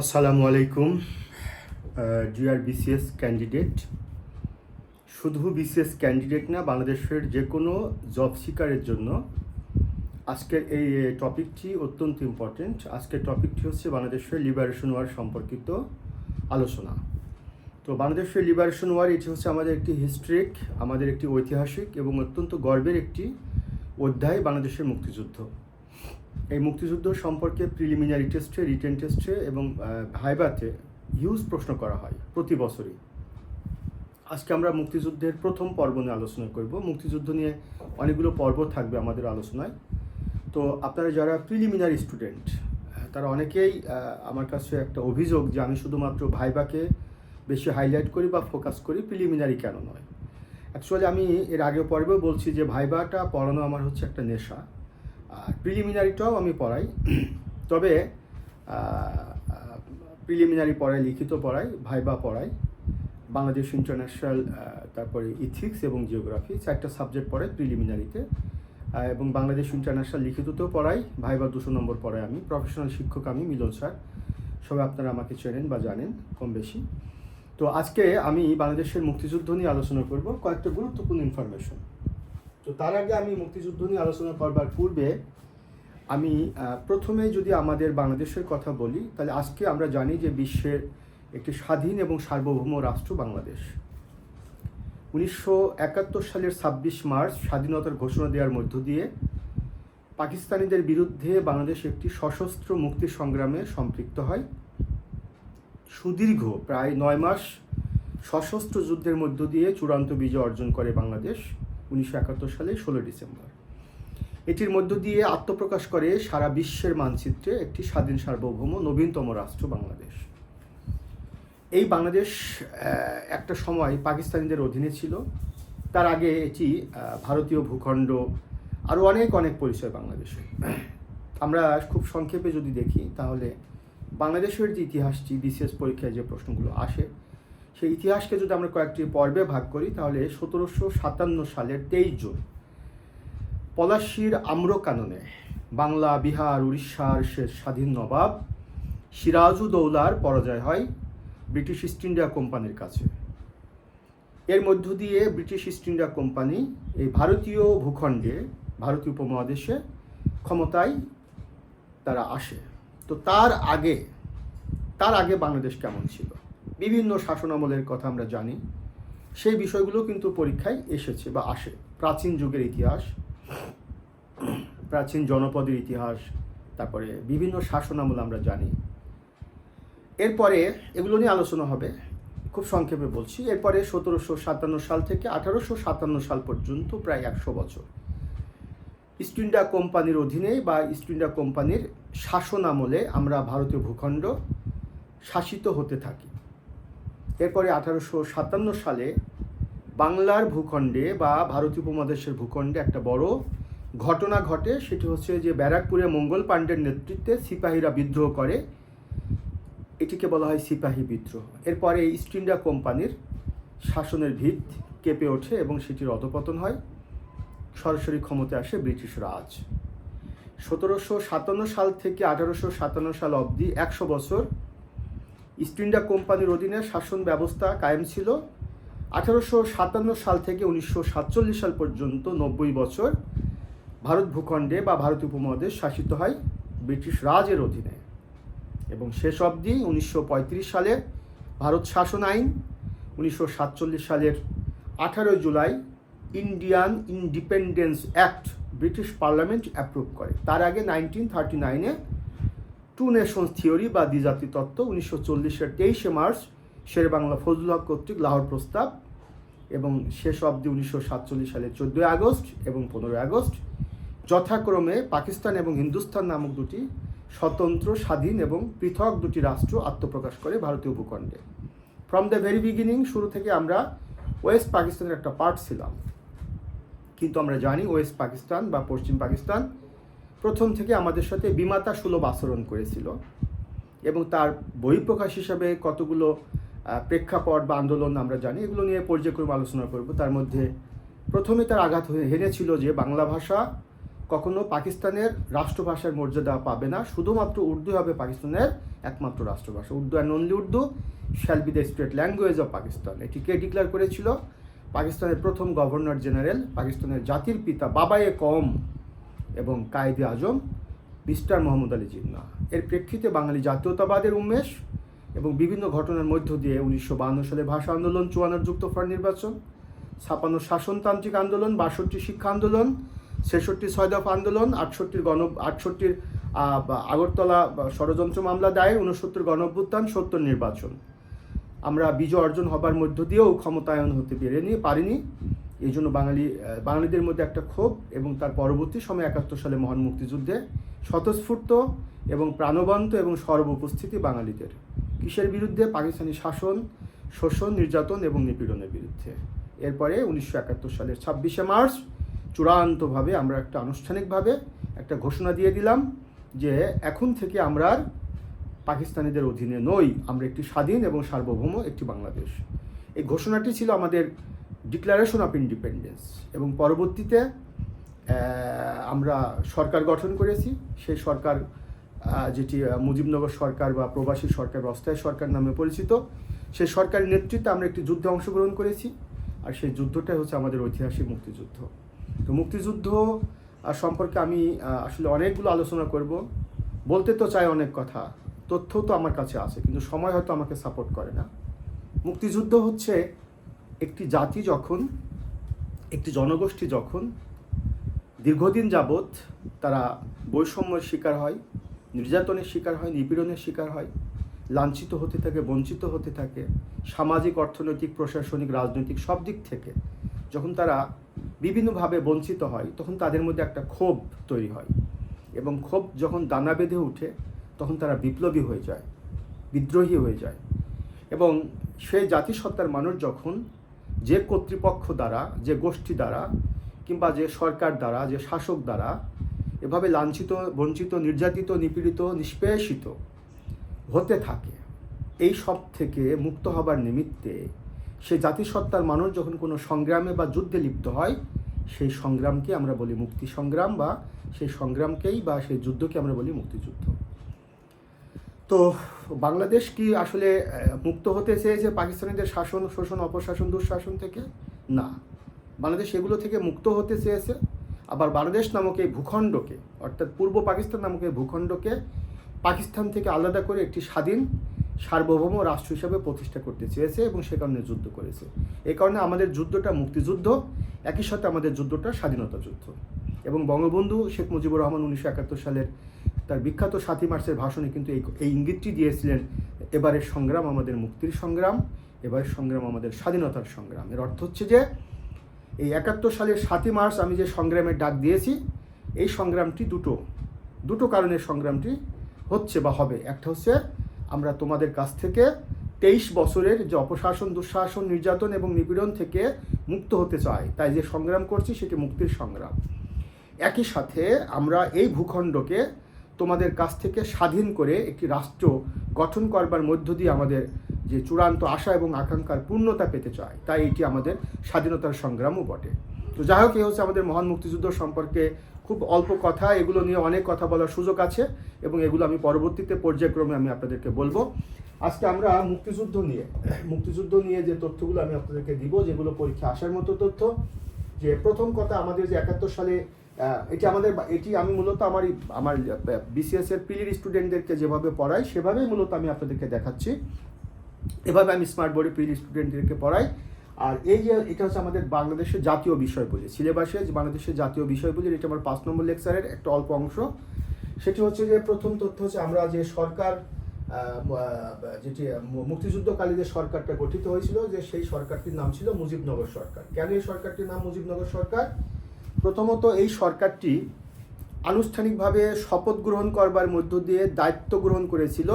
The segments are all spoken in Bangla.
আসসালামু আলাইকুম ডিআর বিসিএস ক্যান্ডিডেট শুধু বিসিএস ক্যান্ডিডেট না, বাংলাদেশের যে কোনো জব সিকারের জন্য আজকের এই টপিকটি অত্যন্ত ইম্পর্টেন্ট আজকের টপিকটি হচ্ছে বাংলাদেশের লিবারেশন ওয়ার সম্পর্কিত আলোচনা। তো বাংলাদেশের লিবারেশন ওয়ার এটি হচ্ছে আমাদের একটি হিস্ট্রিক আমাদের একটি ঐতিহাসিক এবং অত্যন্ত গর্বের একটি অধ্যায় বাংলাদেশের মুক্তিযুদ্ধ। এই মুক্তিযুদ্ধ সম্পর্কে প্রিলিমিনারি টেস্টে রিটেন টেস্টে এবং ভাইবাতে হিউজ প্রশ্ন করা হয় প্রতি বছরই। আজকে আমরা মুক্তিযুদ্ধের প্রথম পর্ব নিয়ে আলোচনা করব। মুক্তিযুদ্ধ নিয়ে অনেকগুলো পর্ব থাকবে আমাদের আলোচনায়। তো আপনারা যারা প্রিলিমিনারি স্টুডেন্ট তারা অনেকেই আমার কাছে একটা অভিযোগ যে আমি শুধুমাত্র ভাইবাকে বেশি হাইলাইট করি বা ফোকাস করি প্রিলিমিনারি কেন নয়? অ্যাকচুয়ালি আমি এর আগে পর্বেও বলছি যে ভাইবাটা পড়ানো আমার হচ্ছে একটা নেশা। প্রিলিমিনারিটাও আমি পড়াই। তবে প্রিলিমিনারি পড়াই, লিখিত পড়াই, ভাইবা পড়াই। বাংলাদেশ ইন্টারন্যাশনাল তারপরে ইথিক্স এবং জিওগ্রাফি চারটা সাবজেক্ট পড়াই প্রিলিমিনারিতে এবং বাংলাদেশ ইন্টারন্যাশনাল লিখিততেও পড়াই, ভাইবা দুশো নম্বর পড়াই আমি। প্রফেশনাল শিক্ষক আমি, মিলন স্যার। সবাই আপনারা আমাকে চেনেন বা জানেন কম বেশি। তো আজকে আমি বাংলাদেশের মুক্তিযুদ্ধ নিয়ে আলোচনা করব। কয়েকটা গুরুত্বপূর্ণ ইনফরমেশন তো তার আগে আমি মুক্তিযুদ্ধ নিয়ে আলোচনা করবার পূর্বে আমি প্রথমে যদি আমাদের বাংলাদেশের কথা বলি, তাহলে আজকে আমরা জানি যে বিশ্বের একটি স্বাধীন এবং সার্বভৌম রাষ্ট্র বাংলাদেশ। উনিশশো একাত্তর সালের ছাব্বিশ মার্চ স্বাধীনতার ঘোষণা দেওয়ার মধ্য দিয়ে পাকিস্তানিদের বিরুদ্ধে বাংলাদেশ একটি সশস্ত্র মুক্তি সংগ্রামে সম্পৃক্ত হয়। সুদীর্ঘ প্রায় নয় মাস সশস্ত্র যুদ্ধের মধ্য দিয়ে চূড়ান্ত বিজয় অর্জন করে বাংলাদেশ। উনিশশো একাত্তর সালে ষোলো ডিসেম্বর। এটির মধ্য দিয়ে আত্মপ্রকাশ করে সারা বিশ্বের মানচিত্রে একটি স্বাধীন সার্বভৌম নবীনতম রাষ্ট্র বাংলাদেশ। এই বাংলাদেশ একটা সময় পাকিস্তানিদের অধীনে ছিল। তার আগে এটি ভারতীয় ভূখণ্ড, আরও অনেক অনেক পরিচয় বাংলাদেশে। আমরা খুব সংক্ষেপে যদি দেখি, তাহলে বাংলাদেশের যে ইতিহাসটি বিশেষ পরীক্ষায় যে প্রশ্নগুলো আসে সেই ইতিহাসকে যদি আমরা কয়েকটি পর্বে ভাগ করি, তাহলে সতেরোশো সাতান্ন সালের তেইশ জুন, পলাশির আম্রকাননে বাংলা, বিহার, উড়িষ্যার শেষ স্বাধীন নবাব সিরাজউদৌলার পরাজয় হয় ব্রিটিশ ইস্ট ইন্ডিয়া কোম্পানির কাছে। এর মধ্য দিয়ে ব্রিটিশ ইস্ট ইন্ডিয়া কোম্পানি এই ভারতীয় ভূখণ্ডে, ভারতীয় উপমহাদেশে ক্ষমতায় তারা আসে। তো তার আগে তার আগে বাংলাদেশ কেমন ছিল? বিভিন্ন শাসনামলের কথা আমরা জানি। সেই বিষয়গুলো কিন্তু পরীক্ষায় এসেছে বা আসে। প্রাচীন যুগের ইতিহাস, প্রাচীন জনপদের ইতিহাস, তারপরে বিভিন্ন শাসনামল আমরা জানি। এরপরে এগুলো নিয়ে আলোচনা হবে। খুব সংক্ষেপে বলছি। এরপরে সতেরোশো সাতান্ন সাল থেকে আঠারোশো সাতান্ন সাল পর্যন্ত প্রায় একশো বছর। ইস্ট ইন্ডিয়া কোম্পানির অধীনে বা ইস্ট ইন্ডিয়া কোম্পানির শাসন আমলে আমরা ভারতীয় ভূখণ্ড শাসিত হতে থাকি। এরপরে আঠারোশো সাতান্ন সালে বাংলার ভূখণ্ডে বা ভারতীয় উপমহাদেশের ভূখণ্ডে একটা বড় ঘটনা ঘটে। সেটি হচ্ছে যে ব্যারাকপুরে মঙ্গল পাণ্ডের নেতৃত্বে সিপাহীরা বিদ্রোহ করে। এটিকে বলা হয় সিপাহী বিদ্রোহ। এরপরে ইস্ট ইন্ডিয়া কোম্পানির শাসনের ভিত কেঁপে ওঠে এবং সেটির অধপতন হয়। সরাসরি ক্ষমতায় আসে ব্রিটিশ রাজ। সতেরোশো সাতান্ন সাল থেকে আঠারোশো সাতান্ন সাল অবধি একশো বছর ইস্ট ইন্ডিয়া কোম্পানির অধীনে শাসন ব্যবস্থা কায়েম ছিল। আঠারোশো সাতান্ন সাল থেকে উনিশশো সাতচল্লিশ সাল পর্যন্ত নব্বই বছর ভারত ভূখণ্ডে বা ভারত উপমহাদেশ শাসিত হয় ব্রিটিশ রাজের অধীনে। এবং শেষ অবধি উনিশশো পঁয়ত্রিশ সালে ভারত শাসন আইন, উনিশশো সাতচল্লিশ সালের আঠারোই July Indian independence act British parliament approve করে। তার আগে নাইনটিন থার্টি নাইনে টু নেশনস থিওরি বা দ্বিজাতি তত্ত্ব উনিশশো চল্লিশের তেইশে মার্চ শের বাংলা ফজলুল হক কর্তৃক লাহোর প্রস্তাব এবং শেষ অবধি উনিশশো সাতচল্লিশ সালের চোদ্দোই আগস্ট এবং পনেরোই আগস্ট। যথাক্রমে পাকিস্তান এবং হিন্দুস্তান নামক দুটি স্বতন্ত্র, স্বাধীন এবং পৃথক দুটি রাষ্ট্র আত্মপ্রকাশ করে ভারতীয় ভূখণ্ডে। ফ্রম দ্য ভেরি বিগিনিং শুরু থেকে আমরা ওয়েস্ট পাকিস্তানের একটা পার্ট ছিলাম। কিন্তু আমরা জানি ওয়েস্ট পাকিস্তান বা পশ্চিম পাকিস্তান প্রথম থেকে আমাদের সাথে বিমাতা সুলভ আচরণ করেছিল এবং তার বহিঃপ্রকাশ হিসাবে কতগুলো প্রেক্ষাপট বা আন্দোলন আমরা জানি, এগুলো নিয়ে পর্যায়ক্রমে আলোচনা করব। তার মধ্যে প্রথমে তার আঘাত হেনেছিল যে বাংলা ভাষা কখনো পাকিস্তানের রাষ্ট্রভাষার মর্যাদা পাবে না, শুধুমাত্র উর্দু হবে পাকিস্তানের একমাত্র রাষ্ট্রভাষা। Urdu and only Urdu shall be the state language of Pakistan এটি কে ডিক্লেয়ার করেছিল? পাকিস্তানের প্রথম গভর্নর জেনারেল পাকিস্তানের জাতির পিতা বাবায়ে কম এবং কায়েদে আজম, মিস্টার মোহাম্মদ আলী জিন্না এর প্রেক্ষিতে বাঙালি জাতীয়তাবাদের উন্মেষ এবং বিভিন্ন ঘটনার মধ্য দিয়ে উনিশশো সালে ভাষা আন্দোলন চুয়ান্নর যুক্তফর নির্বাচন, ছাপান্ন শাসনতান্ত্রিক আন্দোলন, বাষট্টি শিক্ষা আন্দোলন, ছেষট্টি ছয়দফ আন্দোলন, আটষট্টির গণ, আটষট্টির আগরতলা ষড়যন্ত্র মামলা দায়ের উনসত্তর গণ অভ্যুত্থান সত্তর নির্বাচন। আমরা বিজয় অর্জন হবার মধ্য দিয়েও ক্ষমতায়ন হতে পেরেনি, পারিনি। এই জন্য বাঙালি বাঙালিদের মধ্যে একটা ক্ষোভ এবং তার পরবর্তী সময় একাত্তর সালে মহান মুক্তিযুদ্ধে স্বতঃস্ফূর্ত এবং প্রাণবন্ত এবং সর্বোপস্থিতি বাঙালিদের। কিসের বিরুদ্ধে? পাকিস্তানি শাসন, শোষণ, নির্যাতন এবং নিপীড়নের বিরুদ্ধে। এরপরে উনিশশো একাত্তর সালের ছাব্বিশে মার্চ চূড়ান্তভাবে আমরা একটা আনুষ্ঠানিকভাবে একটা ঘোষণা দিয়ে দিলাম যে এখন থেকে আমরা পাকিস্তানিদের অধীনে নই। আমরা একটি স্বাধীন এবং সার্বভৌম একটি বাংলাদেশ। এই ঘোষণাটি ছিল আমাদের ডিক্লারেশন অফ ইন্ডিপেন্ডেন্স এবং পরবর্তীতে আমরা সরকার গঠন করেছি। সেই সরকার যেটি মুজিবনগর সরকার বা প্রবাসী সরকার বা অস্থায়ী সরকার নামে পরিচিত, সেই সরকারের নেতৃত্বে আমরা একটি যুদ্ধে অংশগ্রহণ করেছি। আর সেই যুদ্ধটাই হচ্ছে আমাদের ঐতিহাসিক মুক্তিযুদ্ধ। তো মুক্তিযুদ্ধ সম্পর্কে আমি আসলে অনেকগুলো আলোচনা করব। বলতে তো চাই অনেক কথা। তথ্য তো আমার কাছে আছে, কিন্তু সময় হয়তো আমাকে সাপোর্ট করে না। মুক্তিযুদ্ধ হচ্ছে একটি জাতি যখন, একটি জনগোষ্ঠী যখন দীর্ঘদিন যাবৎ তারা বৈষম্যের শিকার হয়, নির্যাতনের শিকার হয়, নিপীড়নের শিকার হয়, লাঞ্ছিত হতে থাকে, বঞ্চিত হতে থাকে, সামাজিক, অর্থনৈতিক, প্রশাসনিক, রাজনৈতিক সব দিক থেকে যখন তারা বিভিন্নভাবে বঞ্চিত হয়, তখন তাদের মধ্যে একটা ক্ষোভ তৈরি হয় এবং ক্ষোভ যখন দানা বেঁধে উঠে, তখন তারা বিপ্লবী হয়ে যায়, বিদ্রোহী হয়ে যায় এবং সেই জাতিসত্তার মানুষ যখন যে কর্তৃপক্ষ দ্বারা, যে গোষ্ঠী দ্বারা কিংবা যে সরকার দ্বারা, যে শাসক দ্বারা এভাবে লাঞ্ছিত, বঞ্চিত, নির্যাতিত, নিপীড়িত, নিষ্পেষিত হতে থাকে, এই সব থেকে মুক্ত হবার নিমিত্তে সে জাতিসত্তার মানুষ যখন কোনো সংগ্রামে বা যুদ্ধে লিপ্ত হয়, সেই সংগ্রামকে আমরা বলি মুক্তি সংগ্রাম বা সেই সংগ্রামকেই বা সেই যুদ্ধকে আমরা বলি মুক্তিযুদ্ধ। তো বাংলাদেশ কি আসলে মুক্ত হতে চেয়েছে পাকিস্তানিদের শাসন, শোষণ, অপশাসন, দুঃশাসন থেকে? না। বাংলাদেশ এগুলো থেকে মুক্ত হতে চেয়েছে। আবার বাংলাদেশ নামক এই ভূখণ্ডকে, অর্থাৎ পূর্ব পাকিস্তান নামক এই ভূখণ্ডকে পাকিস্তান থেকে আলাদা করে একটি স্বাধীন, সার্বভৌম রাষ্ট্র হিসাবে প্রতিষ্ঠা করতে চেয়েছে এবং সে কারণে যুদ্ধ করেছে। এ কারণে আমাদের যুদ্ধটা মুক্তিযুদ্ধ, একই সাথে আমাদের যুদ্ধটা স্বাধীনতা যুদ্ধ। এবং বঙ্গবন্ধু শেখ মুজিবুর রহমান উনিশশো একাত্তর সালের তার বিখ্যাত সাতই মার্চের ভাষণে কিন্তু এই এই ইঙ্গিতটি দিয়েছিলেন, এবারের সংগ্রাম আমাদের মুক্তির সংগ্রাম, এবারের সংগ্রাম আমাদের স্বাধীনতার সংগ্রাম। এর অর্থ হচ্ছে যে, এই একাত্তর সালের সাতই মার্চ আমি যে সংগ্রামের ডাক দিয়েছি, এই সংগ্রামটি দুটো। দুটো কারণে সংগ্রামটি হচ্ছে বা হবে। একটা হচ্ছে, আমরা তোমাদের কাছ থেকে তেইশ বছরের যে অপশাসন, দুঃশাসন, নির্যাতন এবং নিপীড়ন থেকে মুক্ত হতে চাই, তাই যে সংগ্রাম করছি সেটি মুক্তির সংগ্রাম। একই সাথে আমরা এই ভূখণ্ডকে তোমাদের কাছ থেকে স্বাধীন করে একটি রাষ্ট্র গঠন করবার মধ্য দিয়ে আমাদের যে চূড়ান্ত আশা এবং আকাঙ্ক্ষার পূর্ণতা পেতে চায়, তাই এটি আমাদের স্বাধীনতার সংগ্রামও বটে। তো যাই হোক এই হচ্ছে আমাদের মহান মুক্তিযুদ্ধ সম্পর্কে খুব অল্প কথা। এগুলো নিয়ে অনেক কথা বলার সুযোগ আছে এবং এগুলো আমি পরবর্তীতে পর্যায়ক্রমে আমি আপনাদেরকে বলব। আজকে আমরা মুক্তিযুদ্ধ নিয়ে মুক্তিযুদ্ধ নিয়ে যে তথ্যগুলো আমি আপনাদেরকে দিব, যেগুলো পরীক্ষা আসার মতো তথ্য, যে প্রথম কথা আমাদের যে একাত্তর সালে এটি আমাদের এটি আমি মূলত আমার আমার বিসিএস এর পিলির স্টুডেন্টদেরকে যেভাবে পড়াই, সেভাবেই মূলত আমি আপনাদেরকে দেখাচ্ছি। এভাবে আমি স্মার্ট বোর্ডে পিলির স্টুডেন্টদেরকে পড়াই। আর এই যে, এটা হচ্ছে আমাদের বাংলাদেশের জাতীয় বিষয় বলে, সিলেবাসে বাংলাদেশের জাতীয় বিষয় বলে, এটা আমার পাঁচ নম্বর লেকচারের একটা অল্প অংশ। সেটি হচ্ছে যে, প্রথম তথ্য হচ্ছে আমরা যে সরকার যেটি, মু- মুক্তিযুদ্ধকালীন যে সরকারটা গঠিত হয়েছিল, যে সেই সরকারটির নাম ছিল মুজিবনগর সরকার। কেন এই সরকারটির নাম মুজিবনগর সরকার? প্রথমত এই সরকারটি আনুষ্ঠানিকভাবে শপথ গ্রহণ করবার মধ্য দিয়ে দায়িত্ব গ্রহণ করেছিল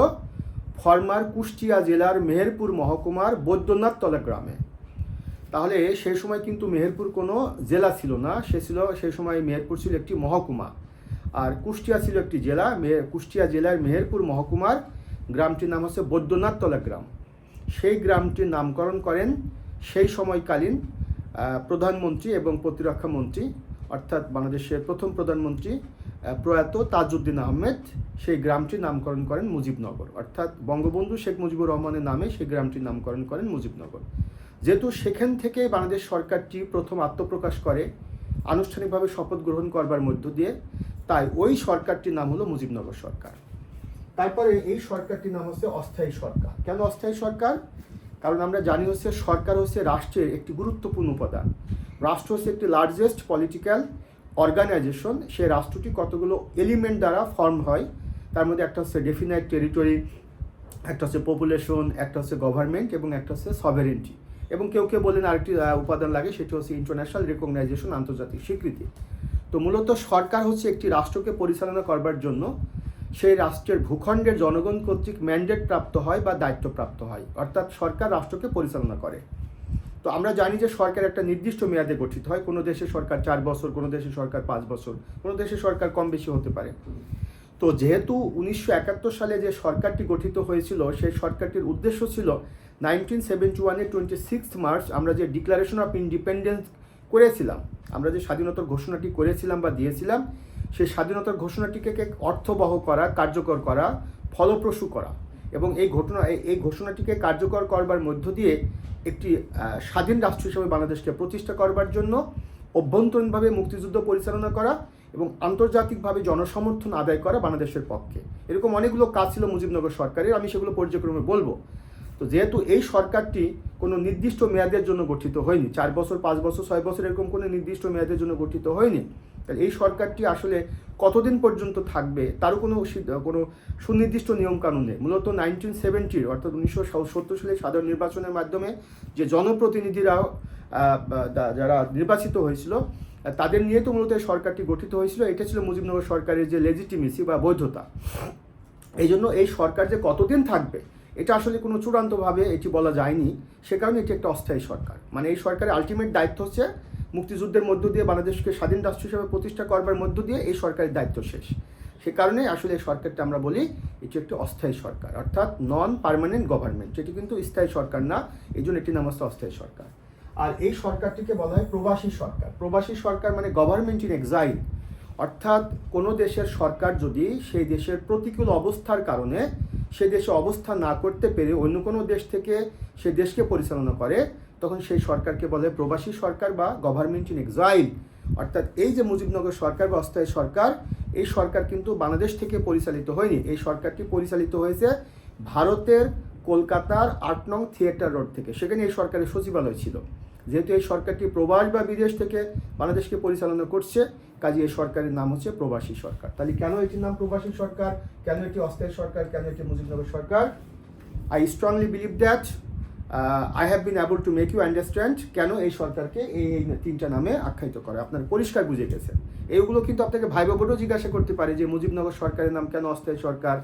ফরমার কুষ্টিয়া জেলার মেহেরপুর মহকুমার বৈদ্যনাথ তলা গ্রামে। তাহলে সেই সময় কিন্তু মেহেরপুর কোনো জেলা ছিল না, সে ছিল সেই সময় মেহেরপুর ছিল একটি মহকুমা। আর কুষ্টিয়া ছিল একটি জেলা কুষ্টিয়া জেলার মেহেরপুর মহকুমার গ্রামটির নাম হচ্ছে বৈদ্যনাথ তলা গ্রাম। সেই গ্রামটির নামকরণ করেন সেই সময়কালীন প্রধানমন্ত্রী এবং প্রতিরক্ষা মন্ত্রী অর্থাৎ বাংলাদেশের প্রথম প্রধানমন্ত্রী প্রয়াত তাজউদ্দিন আহমেদ, সেই গ্রামটির নামকরণ করেন মুজিবনগর। অর্থাৎ বঙ্গবন্ধু শেখ মুজিবুর রহমানের নামে সেই গ্রামটির নামকরণ করেন মুজিবনগর। যেহেতু সেখান থেকে বাংলাদেশ সরকারটি প্রথম আত্মপ্রকাশ করে, আনুষ্ঠানিকভাবে শপথ গ্রহণ করবার মধ্য দিয়ে, তাই ওই সরকারটির নাম হলো মুজিবনগর সরকার। তারপরে এই সরকারটির নাম হচ্ছে অস্থায়ী সরকার। কেন অস্থায়ী সরকার? কারণ আমরা জানি হচ্ছে সরকার হচ্ছে রাষ্ট্রের একটি গুরুত্বপূর্ণ উপাদান। রাষ্ট্র হচ্ছে একটি লার্জেস্ট পলিটিক্যাল অর্গানাইজেশন সেই রাষ্ট্রটি কতগুলো এলিমেন্ট দ্বারা ফর্ম হয়? তার মধ্যে একটা হচ্ছে ডেফিনাইট টেরিটরি একটা হচ্ছে পপুলেশন একটা হচ্ছে গভর্নমেন্ট এবং একটা হচ্ছে সভারেন্টি এবং কেউ কেউ বলেন আরেকটি উপাদান লাগে, সেটি হচ্ছে ইন্টারন্যাশনাল রেকগনাইজেশন আন্তর্জাতিক স্বীকৃতি। তো মূলত সরকার হচ্ছে একটি রাষ্ট্রকে পরিচালনা করবার জন্য সেই রাষ্ট্রের ভূখণ্ডের জনগণ কর্তৃক ম্যান্ডেট প্রাপ্ত হয় বা দায়িত্ব প্রাপ্ত হয়। অর্থাৎ সরকার রাষ্ট্রকে পরিচালনা করে। তো আমরা জানি যে সরকার একটা নির্দিষ্ট মেয়াদে গঠিত হয়। কোনো দেশে সরকার চার বছর, কোনো দেশে সরকার পাঁচ বছর, কোনো দেশে সরকার কম বেশি হতে পারে। তো যেহেতু উনিশশো একাত্তর সালে যে সরকারটি গঠিত হয়েছিল, সেই সরকারটির উদ্দেশ্য ছিল নাইনটিন সেভেন্টি ওয়ানের টোয়েন্টি সিক্স মার্চ আমরা যে ডিক্লারেশন অফ ইন্ডিপেন্ডেন্স করেছিলাম, আমরা যে স্বাধীনতার ঘোষণাটি করেছিলাম বা দিয়েছিলাম, সেই স্বাধীনতার ঘোষণাটিকে অর্থবহ করা, কার্যকর করা, ফলপ্রসূ করা এবং এই ঘটনা, এই- এই ঘোষণাটিকে কার্যকর করবার মধ্য দিয়ে একটি স্বাধীন রাষ্ট্র হিসেবে বাংলাদেশকে প্রতিষ্ঠা করবার জন্য অভ্যন্তরীণভাবে মুক্তিযুদ্ধ পরিচালনা করা এবং আন্তর্জাতিকভাবে জনসমর্থন আদায় করা বাংলাদেশের পক্ষে। এরকম অনেকগুলো কাজ ছিল মুজিবনগর সরকারের, আমি সেগুলো পর্যায়ক্রমে বলব। তো যেহেতু এই সরকারটি কোনো নির্দিষ্ট মেয়াদের জন্য গঠিত হয়নি, চার বছর, পাঁচ বছর, ছয় বছর এরকম কোনো নির্দিষ্ট মেয়াদের জন্য গঠিত হয়নি তাহলে এই সরকারটি আসলে কতদিন পর্যন্ত থাকবে? তারও কোনো কোনো সুনির্দিষ্ট নিয়মকানুন। নেই মূলত নাইনটিন সেভেন্টির অর্থাৎ উনিশশো সত্তর সালে সাধারণ নির্বাচনের মাধ্যমে যে জনপ্রতিনিধিরা যারা নির্বাচিত হয়েছিল, তাদের নিয়ে তো মূলত সরকারটি গঠিত হয়েছিল। এটা ছিল মুজিবনগর সরকারের যে লেজিটিমেসি বা বৈধতা। এই জন্য এই সরকার যে কতদিন থাকবে, এটা আসলে কোনো চূড়ান্তভাবে এটি বলা যায়নি। সে কারণে এটি একটা অস্থায়ী সরকার। মানে এই সরকারের আলটিমেট দায়িত্ব হচ্ছে মুক্তিযুদ্ধের মধ্য দিয়ে বাংলাদেশকে স্বাধীন রাষ্ট্র হিসেবে প্রতিষ্ঠা করবার মধ্য দিয়ে এই সরকারের দায়িত্ব শেষ। সে কারণে আসলে এই সরকারটা আমরা বলি, এটি একটি অস্থায়ী সরকার, অর্থাৎ নন পার্মানেন্ট গভর্নমেন্ট যেটি কিন্তু স্থায়ী সরকার না এই জন্য এটি নাম অস্থায়ী সরকার। আর এই সরকারটিকে বলা হয় প্রবাসী সরকার। প্রবাসী সরকার মানে গভর্নমেন্ট ইন এক্সাইল অর্থাৎ কোনো দেশের সরকার যদি সেই দেশের প্রতিকূল অবস্থার কারণে সে দেশে অবস্থা না করতে পেরে অন্য কোনো দেশ থেকে সে দেশকে পরিচালনা করে তখন সেই সরকারকে বলে প্রবাসী সরকার বা গভর্নমেন্ট ইন এক্সাইল অর্থাৎ এই যে মুজিবনগর সরকার বা অস্থায়ী সরকার, এই সরকার কিন্তু বাংলাদেশ থেকে পরিচালিত হয়নি। এই সরকারটি পরিচালিত হয়েছে ভারতের কলকাতার আট নং থিয়েটার রোড থেকে। সেখানে এই সরকারের সচিবালয় ছিল। যেহেতু এই সরকারটি প্রবাস বা বিদেশ থেকে বাংলাদেশকে পরিচালনা করছে, কাজে এই সরকারের নাম হচ্ছে প্রবাসী সরকার। তাহলে কেন এটির নাম প্রবাসী সরকার? কেন এটি অস্থায়ী সরকার? কেন এটি মুজিবনগর সরকার? I strongly believe that I have been able to make you understand কেন এই সরকারকে এই এই তিনটা নামে আখ্যায়িত করে। আপনার পরিষ্কার বুঝে গেছে। এইগুলো কিন্তু আপনাকে ভাইবা বোর্ডও জিজ্ঞাসা করতে পারে যে মুজিবনগর সরকারের নাম কেন অস্থায়ী সরকার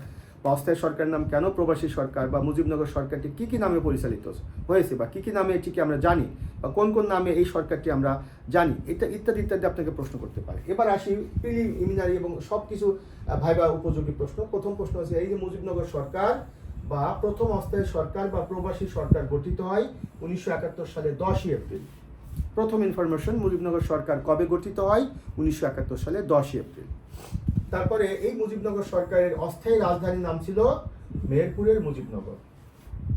বা অস্থায়ী সরকারের নাম কেন প্রবাসী সরকার বা মুজিবনগর সরকারটি কী কী নামে পরিচালিত হয়েছে বা কী কী নামে এটিকে আমরা জানি বা কোন কোন নামে এই সরকারটি আমরা জানি এটা ইত্যাদি ইত্যাদি আপনাকে প্রশ্ন করতে পারে। এবার আসি প্রিলিমিনারি এবং সব কিছু ভাইবা উপযোগী প্রশ্ন। প্রথম প্রশ্ন হচ্ছে, এই যে মুজিবনগর সরকার বা প্রথম অস্থায়ী সরকার বা প্রবাসী সরকার গঠিত হয় উনিশশো একাত্তর সালে দশই এপ্রিল। প্রথম ইনফরমেশন মুজিবনগর সরকার কবে গঠিত হয়? উনিশশো একাত্তর সালে দশই এপ্রিল। তারপরে এই মুজিবনগর সরকারের অস্থায়ী রাজধানীর নাম ছিল মেহেরপুরের মুজিবনগর।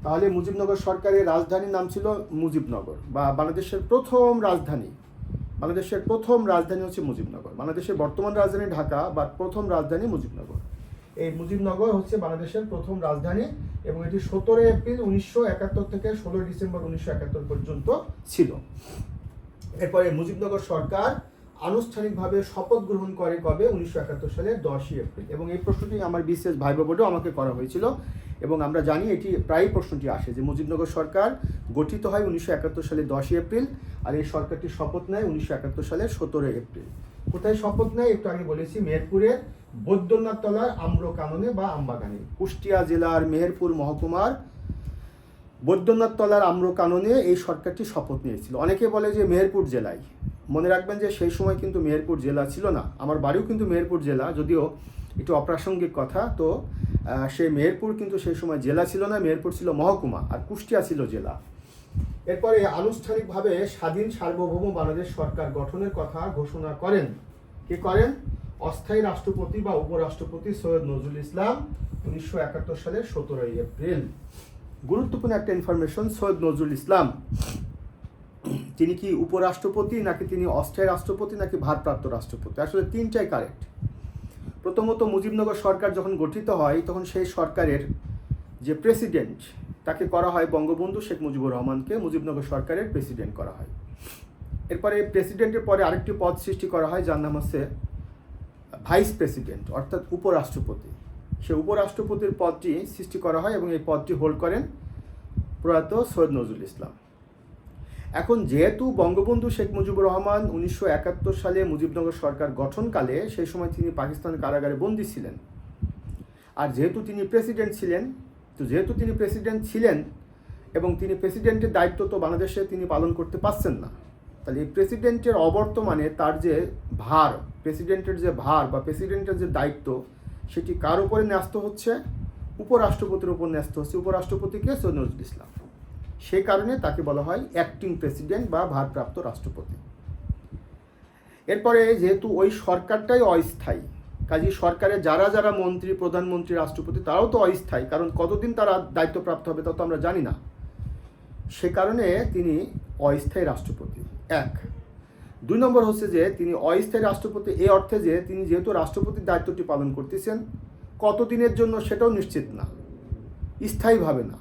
তাহলে মুজিবনগর সরকারের রাজধানীর নাম ছিল মুজিবনগর বা বাংলাদেশের প্রথম রাজধানী। বাংলাদেশের প্রথম রাজধানী হচ্ছে মুজিবনগর। বাংলাদেশের বর্তমান রাজধানী ঢাকা বা প্রথম রাজধানী মুজিবনগর। এই মুজিবনগর হচ্ছে বাংলাদেশের প্রথম রাজধানী এবং এটি সতেরো এপ্রিল উনিশশো একাত্তর থেকে ষোলোই ডিসেম্বর উনিশশো একাত্তর পর্যন্ত ছিল। এরপরে মুজিবনগর সরকার আনুষ্ঠানিকভাবে শপথ গ্রহণ করে কবে? উনিশশো একাত্তর সালের দশই এপ্রিল। এবং এই প্রশ্নটি আমার বিশেষ ভাইবা বোর্ডেও আমাকে করা হয়েছিল। এবং আমরা জানি এটি প্রায় প্রশ্নটি আসে যে মুজিবনগর সরকার গঠিত হয় উনিশশো একাত্তর সালের দশই এপ্রিল আর এই সরকারটি শপথ নেয় উনিশশো একাত্তর সালের সতেরোই এপ্রিল। কোথায় শপথ নেয় একটু আগে বলেছি, মেহেরপুরের বৈদ্যনাথ তলার আম্র কাননে বা আমবাগানে। কুষ্টিয়া জেলার মেহেরপুর মহকুমার বৈদ্যনাথ তলার আম্র কাননে এই সরকারটি শপথ নিয়েছিল। অনেকে বলে যে মেহেরপুর জেলায়। মনে রাখবেন যে সেই সময় কিন্তু মেহেরপুর জেলা ছিল না। আমার বাড়িও কিন্তু মেহেরপুর জেলা, যদিও একটু অপ্রাসঙ্গিক কথা, তো সেই মেহেরপুর কিন্তু সেই সময় জেলা ছিল না, মেহেরপুর ছিল মহকুমা, আর কুষ্টিয়া ছিল জেলা। এরপরে আনুষ্ঠানিকভাবে স্বাধীন সার্বভৌম বাংলাদেশ সরকার গঠনের কথা ঘোষণা করেন। কে করেন? অস্থায়ী রাষ্ট্রপতি বা উপরাষ্ট্রপতি সৈয়দ নজরুল ইসলাম উনিশশো একাত্তর সালের সতেরোই এপ্রিল। গুরুত্বপূর্ণ একটা ইনফরমেশন সৈয়দ নজরুল ইসলাম। তিনি কি উপরাষ্ট্রপতি নাকি তিনি অস্থায়ী রাষ্ট্রপতি নাকি ভারপ্রাপ্ত রাষ্ট্রপতি? আসলে তিনটাই কারেক্ট প্রথমত মুজিবনগর সরকার যখন গঠিত হয়, তখন সেই সরকারের যে প্রেসিডেন্ট তাকে করা হয় বঙ্গবন্ধু শেখ মুজিবুর রহমানকে মুজিবনগর সরকারের প্রেসিডেন্ট করা হয়। এরপরে প্রেসিডেন্টের পরে আরেকটি পদ সৃষ্টি করা হয়, যার নাম হচ্ছে ভাইস প্রেসিডেন্ট, অর্থাৎ উপরাষ্ট্রপতি। সে উপরাষ্ট্রপতির পদটি সৃষ্টি করা হয় এবং এই পদটি হোল্ড করেন প্রয়াত সৈয়দ নজরুল ইসলাম। এখন যেহেতু বঙ্গবন্ধু শেখ মুজিবুর রহমান উনিশশো একাত্তর সালে মুজিবনগর সরকার গঠনকালে সেই সময় তিনি পাকিস্তান কারাগারে বন্দী ছিলেন। আর যেহেতু তিনি প্রেসিডেন্ট ছিলেন তো যেহেতু তিনি প্রেসিডেন্ট ছিলেন এবং তিনি প্রেসিডেন্টের দায়িত্ব তো বাংলাদেশে তিনি পালন করতে পারছেন না, তাহলে এই প্রেসিডেন্টের অবর্তমানে তার যে ভার প্রেসিডেন্টের যে ভার বা প্রেসিডেন্টের যে দায়িত্ব, সেটি কার উপরে ন্যস্ত হচ্ছে? উপরাষ্ট্রপতির উপর ন্যস্ত হচ্ছে। উপরাষ্ট্রপতিকে সৈয়দ নজরুল ইসলাম। সেই কারণে তাকে বলা হয় অ্যাক্টিং প্রেসিডেন্ট বা ভারপ্রাপ্ত রাষ্ট্রপতি। এরপরে যেহেতু ওই সরকারটাই অস্থায়ী কাজী সরকারের যারা যারা মন্ত্রী, প্রধানমন্ত্রী, রাষ্ট্রপতি, তারাও তো অস্থায়ী, কারণ কতদিন তারা দায়িত্বপ্রাপ্ত হবে তা তো আমরা জানি না। সে কারণে তিনি অস্থায়ী রাষ্ট্রপতি। এক। দুই নম্বর হচ্ছে যে, তিনি অস্থায়ী রাষ্ট্রপতি এই অর্থে যে, তিনি যেহেতু রাষ্ট্রপতির দায়িত্বটি পালন করতেছেন, কতদিনের জন্য সেটাও নিশ্চিত না। স্থায়ীভাবে না।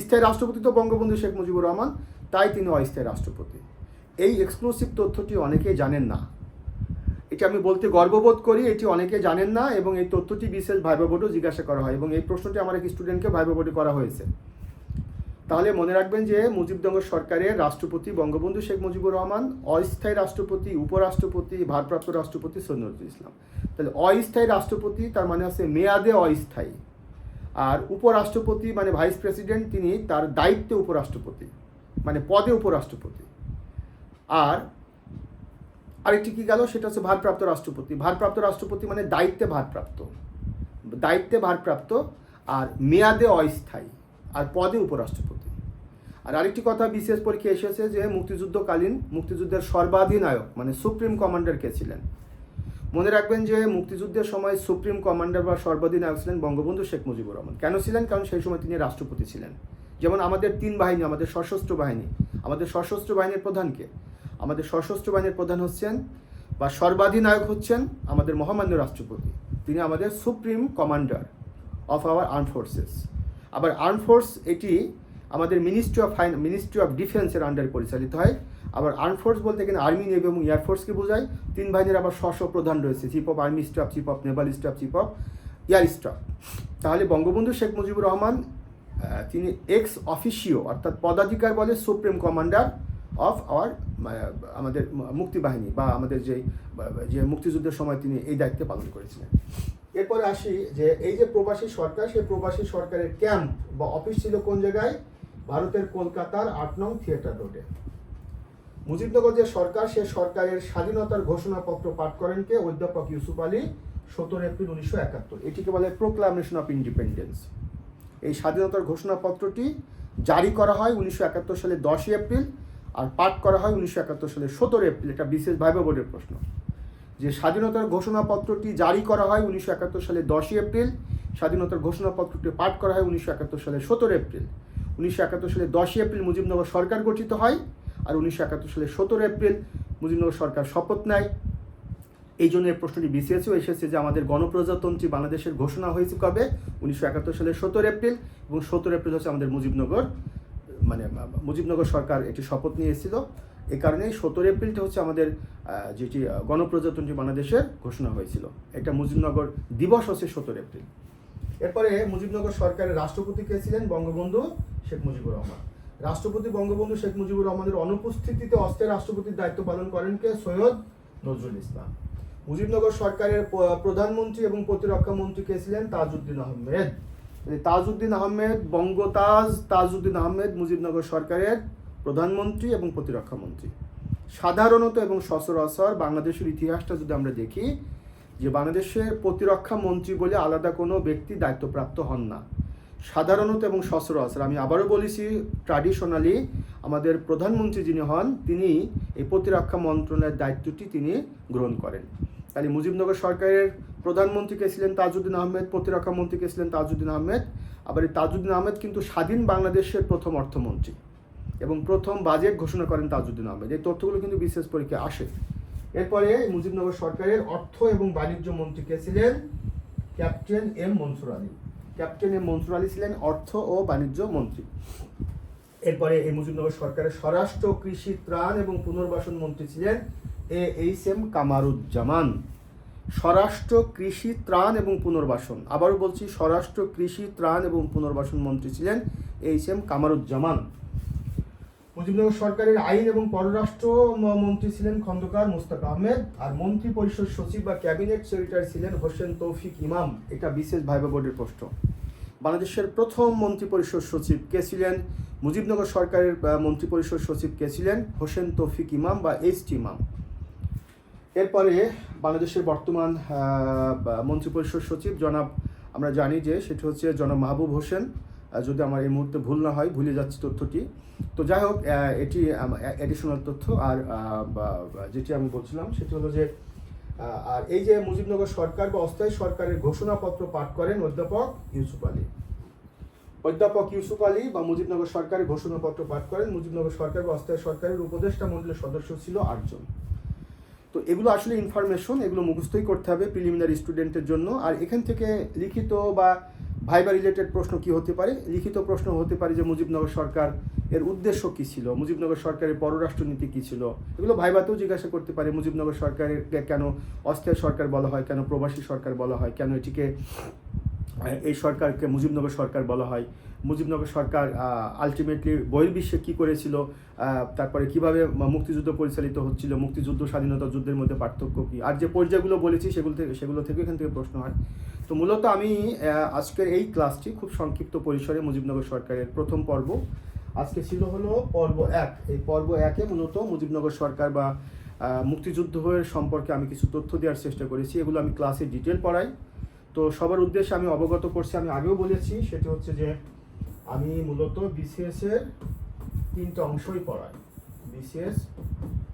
স্থায়ী রাষ্ট্রপতি তো বঙ্গবন্ধু শেখ মুজিবুর রহমান, তাই তিনি অস্থায়ী রাষ্ট্রপতি। এই এক্সক্লুসিভ তথ্যটি অনেকেই জানেন না। এটি আমি বলতে গর্ববোধ করি, এটি অনেকে জানেন না এবং এই তথ্যটি বিশেষ ভাইবা জিজ্ঞাসা করা হয় এবং এই প্রশ্নটি আমার এক স্টুডেন্টকে ভাইবা বোর্ডে করা হয়েছে। তাহলে মনে রাখবেন যে মুজিবনগর সরকারের রাষ্ট্রপতি বঙ্গবন্ধু শেখ মুজিবুর রহমান, অস্থায়ী রাষ্ট্রপতি, উপরাষ্ট্রপতি, ভারপ্রাপ্ত রাষ্ট্রপতি সৈয়দ নজরুল ইসলাম। তাহলে অস্থায়ী রাষ্ট্রপতি তার মানে হচ্ছে মেয়াদে অস্থায়ী। আর উপরাষ্ট্রপতি মানে ভাইস প্রেসিডেন্ট, তিনি তার দায়িত্বে উপরাষ্ট্রপতি মানে পদে উপরাষ্ট্রপতি। আর আরেকটি কি গেল? সেটা হচ্ছে ভারপ্রাপ্ত রাষ্ট্রপতি। ভারপ্রাপ্ত রাষ্ট্রপতি মানে দায়িত্বে ভারপ্রাপ্ত। দায়িত্বে ভারপ্রাপ্ত আর মেয়াদে অস্থায়ী আর পদে উপরাষ্ট্রপতি। আর আরেকটি কথা বিশেষ পরীক্ষা এসেছে যে মুক্তিযুদ্ধকালীন, মুক্তিযুদ্ধের সর্বাধিনায়ক মানে সুপ্রিম কমান্ডার কে ছিলেন? মনে রাখবেন যে মুক্তিযুদ্ধের সময় সুপ্রিম কমান্ডার বা সর্বাধিনায়ক ছিলেন বঙ্গবন্ধু শেখ মুজিবুর রহমান। কেন ছিলেন? কারণ সেই সময় তিনি রাষ্ট্রপতি ছিলেন। যেমন আমাদের তিন বাহিনী, আমাদের সশস্ত্র বাহিনী, আমাদের সশস্ত্র বাহিনীর প্রধানকে আমাদের সশস্ত্র বাহিনীর প্রধান হচ্ছেন বা সর্বাধিনায়ক হচ্ছেন আমাদের মহামান্য রাষ্ট্রপতি। তিনি আমাদের supreme commander of our arm forces আবার আর্ম ফোর্স এটি আমাদের ministry of fine ministry of ডিফেন্সের আন্ডারে পরিচালিত হয়। আবার আর্ম ফোর্স বলতে এখানে আর্মি নেভি এবং এয়ারফোর্সকে বোঝায়। তিন বাহিনীর আবার স্ব প্রধান রয়েছে। Chief of army staff chief of naval staff chief of air staff তাহলে বঙ্গবন্ধু শেখ মুজিবুর রহমান তিনি এক্স অফিসিও অর্থাৎ পদাধিকার বলে সুপ্রিম কমান্ডার অফ আওয়ার আমাদের মুক্তি বাহিনী বা আমাদের যে যে মুক্তিযুদ্ধের সময় তিনি এই দায়িত্বে পালন করেছিলেন। এরপরে আসি যে, এই যে প্রবাসী সরকার, সেই প্রবাসী সরকারের ক্যাম্প বা অফিস ছিল কোন জায়গায়? ভারতের কলকাতার আট নং থিয়েটার রোডে। মুজিবনগর যে সরকার, সে সরকারের স্বাধীনতার ঘোষণাপত্র পাঠ করেন কে? অধ্যাপক ইউসুফ আলী, সতেরো এপ্রিল উনিশশো একাত্তর। এটিকে বলে প্রোক্লামেশন অফ ইন্ডিপেন্ডেন্স এই স্বাধীনতার ঘোষণাপত্রটি জারি করা হয় উনিশশো একাত্তর সালে দশই এপ্রিল। আর পাঠ করা হয় উনিশশো একাত্তর সালে সতেরো এপ্রিল এটা বিশেষ ভাইবা বোর্ডের প্রশ্ন। যে স্বাধীনতার ঘোষণাপত্রটি জারি করা হয় উনিশশো একাত্তর সালে দশই এপ্রিল, স্বাধীনতার ঘোষণাপত্রটি পাঠ করা হয় উনিশশো একাত্তর সালে সতেরো এপ্রিল। উনিশশো একাত্তর সালে দশই এপ্রিল মুজিবনগর সরকার গঠিত হয় আর উনিশশো একাত্তর সালে সতেরো এপ্রিল মুজিবনগর সরকার শপথ নেয়। এই জন্য এই প্রশ্নটি বিসিএসও এসেছে যে আমাদের গণপ্রজাতন্ত্রী বাংলাদেশের ঘোষণা হয়েছে কবে? উনিশশো একাত্তর সালের সতেরো এপ্রিল এবং সতেরো এপ্রিল হচ্ছে আমাদের মুজিবনগর মানে মুজিবনগর সরকার একটি শপথ নিয়েছিল এ কারণেই সতেরো এপ্রিলটা হচ্ছে আমাদের যেটি গণপ্রজাতন্ত্রী বাংলাদেশের ঘোষণা হয়েছিল। এটা মুজিবনগর দিবস হচ্ছে সতেরো এপ্রিল। এরপরে মুজিবনগর সরকারের রাষ্ট্রপতি কে ছিলেন বঙ্গবন্ধু শেখ মুজিবুর রহমান। রাষ্ট্রপতি বঙ্গবন্ধু শেখ মুজিবুর রহমানের অনুপস্থিতিতে অস্থায়ী রাষ্ট্রপতির দায়িত্ব পালন করেন কে? সৈয়দ নজরুল ইসলাম। মুজিবনগর সরকারের প্রধানমন্ত্রী এবং প্রতিরক্ষা মন্ত্রী কে ছিলেন? তাজউদ্দিন আহমেদ। তাজউদ্দিন আহমেদ, বঙ্গতাজ তাজউদ্দিন আহমেদ, মুজিবনগর সরকারের প্রধানমন্ত্রী এবং প্রতিরক্ষা মন্ত্রী। সাধারণত এবং সচরাচর বাংলাদেশের ইতিহাসটা যদি আমরা দেখি, যে বাংলাদেশের প্রতিরক্ষা মন্ত্রী বলে আলাদা কোনো ব্যক্তি দায়িত্বপ্রাপ্ত হন না। সাধারণত এবং সচরাচর, আমি আবারও বলেছি ট্র্যাডিশনালি আমাদের প্রধানমন্ত্রী যিনি হন, তিনি এই প্রতিরক্ষা মন্ত্রণালয়ের দায়িত্বটি তিনি গ্রহণ করেন। তাহলে মুজিবনগর সরকারের প্রধানমন্ত্রী কে ছিলেন তাজউদ্দিন আহমেদ, প্রতিরক্ষা মন্ত্রী কে ছিলেন তাজউদ্দিন আহমেদ। আবার এই তাজউদ্দিন আহমেদ কিন্তু স্বাধীন বাংলাদেশের প্রথম অর্থমন্ত্রী এবং প্রথম বাজেট ঘোষণা করেন তাজউদ্দিন আহমেদ। এই তথ্যগুলো কিন্তু বিশেষ পরীক্ষায় আসে? এরপরে মুজিবনগর সরকারের অর্থ এবং বাণিজ্য মন্ত্রী কে ছিলেন captain M Mansur Ali. Captain M Mansur Ali ছিলেন অর্থ ও বাণিজ্য মন্ত্রী। এরপরে এই মুজিবনগর সরকারের স্বরাষ্ট্র, কৃষি, ত্রাণ এবং পুনর্বাসন মন্ত্রী ছিলেন এ এইচ এম কামারুজ্জামান। স্বরাষ্ট্র, কৃষি, ত্রাণ এবং পুনর্বাসন। আবারও বলছি, স্বরাষ্ট্র, কৃষি, ত্রাণ এবং পুনর্বাসন মন্ত্রী ছিলেন এইচ এম কামারুজ্জামান। মুজিবনগর সরকারের আইন এবং পররাষ্ট্র মন্ত্রী ছিলেন খন্দকার মুস্তাক আহমেদ আর মন্ত্রী পরিষদ সচিব বা ক্যাবিনেট সেক্রেটারি ছিলেন হোসেন তৌফিক ইমাম। এটা বিশেষ ভাইবা বোর্ডের প্রশ্ন। বাংলাদেশের প্রথম মন্ত্রী পরিষদ সচিব কে ছিলেন? মুজিবনগর সরকারের মন্ত্রী পরিষদ সচিব কে ছিলেন? হোসেন তৌফিক ইমাম বা এইচ টি ইমাম। এরপরে বাংলাদেশের বর্তমান আহ, বা- মন্ত্রী পরিষদ সচিব জনাব আমরা জানি যে সেটি হচ্ছে জনাব মাহবুব হোসেন। যদি আমার এই মুহূর্তে ভুল না হয় ভুলে যাচ্ছি তথ্যটি। তো যাই হোক এটি অ্যাডিশনাল তথ্য। আর যেটি আমি বলছিলাম সেটি হলো যে আর এই যে মুজিবনগর সরকার বা অস্থায়ী সরকারের ঘোষণাপত্র পাঠ করেন অধ্যাপক ইউসুফ আলী। অধ্যাপক ইউসুফ আলী বা মুজিবনগর সরকারের ঘোষণাপত্র পাঠ করেন। মুজিবনগর সরকার বা অস্থায়ী সরকারের উপদেষ্টা মণ্ডলের সদস্য ছিল আটজন। তো এগুলো আসলে ইনফরমেশন এগুলো মুখস্থই করতে হবে প্রিলিমিনারি স্টুডেন্টের জন্য। আর এখান থেকে লিখিত বা ভাইবা রিলেটেড প্রশ্ন কি হতে পারে? লিখিত প্রশ্ন হতে পারে যে মুজিবনগর সরকার এর উদ্দেশ্য কি ছিল? মুজিবনগর সরকারের পররাষ্ট্রনীতি কি ছিল? এগুলো ভাইবাতেও জিজ্ঞাসা করতে পারে মুজিবনগর সরকারের কেন অস্থায়ী সরকার বলা হয়, কেন প্রবাসী সরকার বলা হয়, কেন এটিকে এই সরকারকে মুজিবনগর সরকার বলা হয়। মুজিবনগর সরকার আলটিমেটলি বহির্বিশ্বে কী করেছিল তারপরে কীভাবে মুক্তিযুদ্ধ পরিচালিত হচ্ছিল, মুক্তিযুদ্ধ, স্বাধীনতা যুদ্ধের মধ্যে পার্থক্য কী? আর যে পর্যায়গুলো বলেছি, সেগুলো থেকে সেগুলো থেকে এখান থেকে প্রশ্ন হয়। তো মূলত আমি আজকের এই ক্লাসটি খুব সংক্ষিপ্ত পরিসরে মুজিবনগর সরকারের প্রথম পর্ব। আজকে ছিল হলো পর্ব এক। এই পর্ব একে মূলত মুজিবনগর সরকার বা মুক্তিযুদ্ধের সম্পর্কে আমি কিছু তথ্য দেওয়ার চেষ্টা করেছি। এগুলো আমি ক্লাসে ডিটেল পড়াই। তো সবার উদ্দেশ্যে আমি অবগত করছি, আমি আগেও বলেছি, সেটি হচ্ছে যে আমি মূলত বিসিএস এর তিনটা অংশই পড়াই। বিসিএস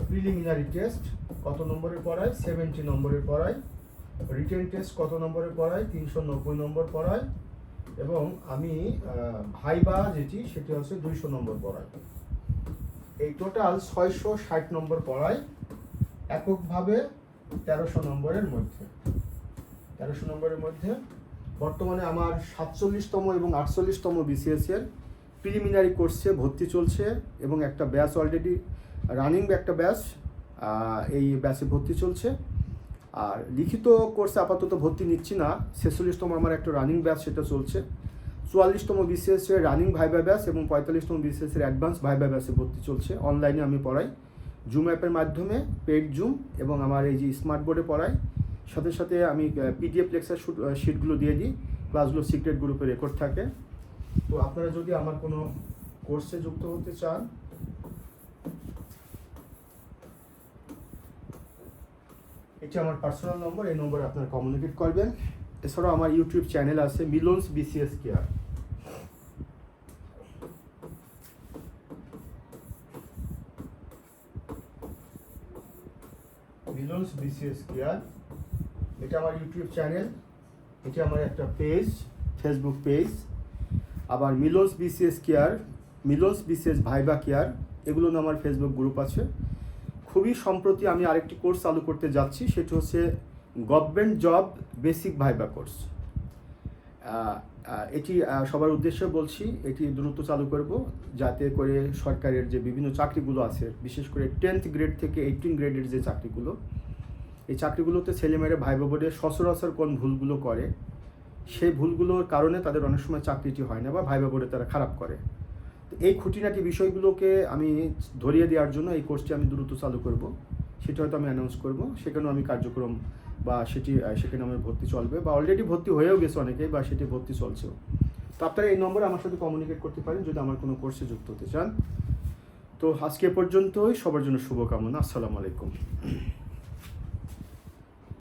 প্রিলিমিনারি টেস্ট কত নম্বরের পড়াই? সেভেন্টি নম্বরের পড়াই। রিটেন টেস্ট কত নম্বরের পড়াই? তিনশো নব্বই নম্বর পড়াই। এবং আমি ভাইবা যেটি, সেটি হচ্ছে দুইশো নম্বর পড়াই। এই টোটাল ছয়শো ষাট নম্বর পড়াই এককভাবে তেরোশো নম্বরের মধ্যে। তেরোশো নম্বরের মধ্যে বর্তমানে আমার সাতচল্লিশতম এবং আটচল্লিশতম বিসিএস এর প্রিলিমিনারি কোর্সে ভর্তি চলছে এবং একটা ব্যাচ অলরেডি রানিং একটা ব্যাচ এই ব্যাচে ভর্তি চলছে। আর লিখিত কোর্সে আপাতত ভর্তি নিচ্ছি না। ছেচল্লিশতম আমার একটা রানিং ব্যাচ, সেটা চলছে। চুয়াল্লিশতম বিসিএস এর রানিং ভাইবা ব্যাচ এবং পঁয়তাল্লিশতম বিসিএস এর অ্যাডভান্স ভাইবা ব্যাচে ভর্তি চলছে। অনলাইনে আমি পড়াই। জুম অ্যাপের মাধ্যমে পেড জুম এবং আমার এই যে স্মার্ট বোর্ডে পড়াই। সাথে সাথে আমি পিডিএফ লেকচার শিটগুলো দিয়ে দিই ক্লাসগুলো সিক্রেট গ্রুপে রেকর্ড থাকে। তো আপনারা যদি আমার কোনো কোর্সে যুক্ত হতে চান, এটি আমার পার্সোনাল নম্বর এই নম্বরে আপনারা কমিউনিকেট করবেন। এছাড়াও আমার ইউটিউব চ্যানেল আছে Milon's BCS care Milon's BCS care এটা আমার ইউটিউব চ্যানেল এটা আমার একটা পেজ ফেসবুক পেজ আবার Milon's BCS care Milon's BCS viva care এগুলো আমার ফেসবুক গ্রুপ আছে। খুবই সম্প্রতি আমি আরেকটি কোর্স চালু করতে যাচ্ছি, সেটি হচ্ছে government job basic viva course এটি সবার উদ্দেশ্যে বলছি, এটি দ্রুত চালু করব, যাতে করে সরকারের যে বিভিন্ন চাকরিগুলো আছে, বিশেষ করে টেন্থ গ্রেড থেকে এইটিন গ্রেডের যে চাকরিগুলো এই চাকরিগুলোতে ছেলেমেয়েরা ভাই বোর্ডে সচরাচর কোন ভুলগুলো করে, সেই ভুলগুলোর কারণে তাদের অনেক সময় চাকরিটি হয় না বা ভাই বোর্ডে তারা খারাপ করে। তো এই খুঁটিনাটি বিষয়গুলোকে আমি ধরিয়ে দেওয়ার জন্য এই কোর্সটি আমি দ্রুত চালু করব। সেটা হয়তো আমি অ্যানাউন্স করব। সেখানেও আমি কার্যক্রম বা সেটি সেখানে আমার ভর্তি চলবে বা অলরেডি ভর্তি হয়েও গেছে অনেকে বা সেটি ভর্তি চলছেও। তো আপনারা এই নম্বরে আমার সাথে কমিউনিকেট করতে পারেন যদি আমার কোনো কোর্সে যুক্ত হতে চান। তো আজকে পর্যন্তই। সবার জন্য শুভকামনা। আসসালামু আলাইকুম।